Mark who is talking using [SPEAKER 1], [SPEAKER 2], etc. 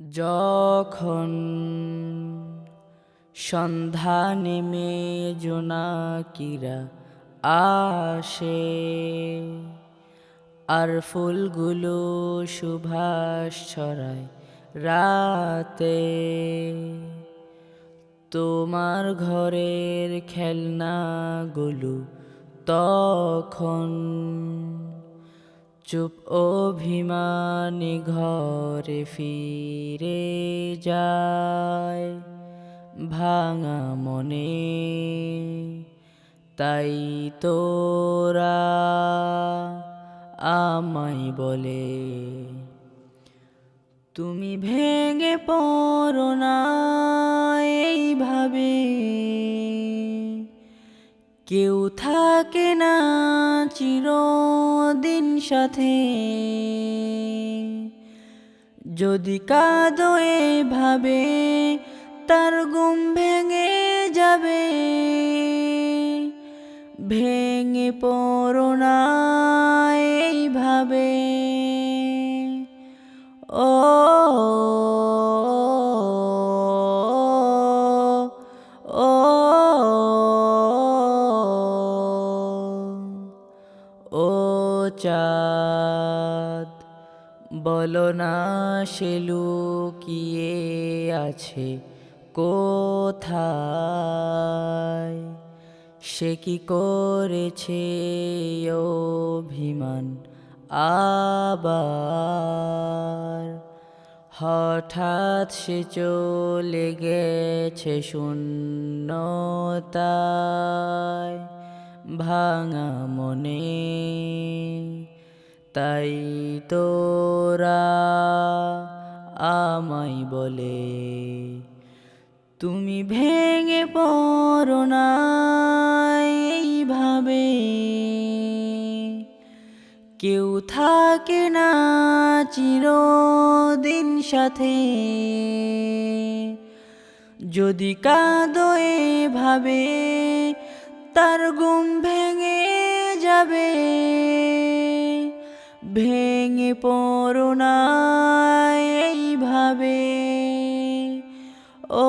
[SPEAKER 1] যখন সন্ধ্যা নেমে জোনাকিরা আসে আর ফুলগুলো সুভাষ ছড়ায় রাতে। তোমার ঘরের খেলনাগুলো তখন চুপ অভিমানী ঘরে ফিরে যায়, ভাঙা মনে। তাই তোরা আমায় বলে, তুমি ভেঙে পড়ো না এইভাবে। কেউ থাকে না চিরদিন সাথে। যদি কাঁদো ভাবে তার গুম ভেঙে যাবে। ভেঙে পড়ো না এইভাবে। চাঁদ। বলো না সে লুকিয়ে আছে কোথায়? সে কি করেছে অভিমান আবার? হঠাৎ সে চলে গেছে শূন্যতায়। ভাঙা মনে। তাই তোরা আমায় বলে, তুমি ভেঙে পড়ো না এইভাবে। কেউ থাকে না চিরদিন সাথে। যদি কাঁদো এভাবে তার গুম ভেঙে যাবে ভেঙে পড়ো না এইভাবে। ও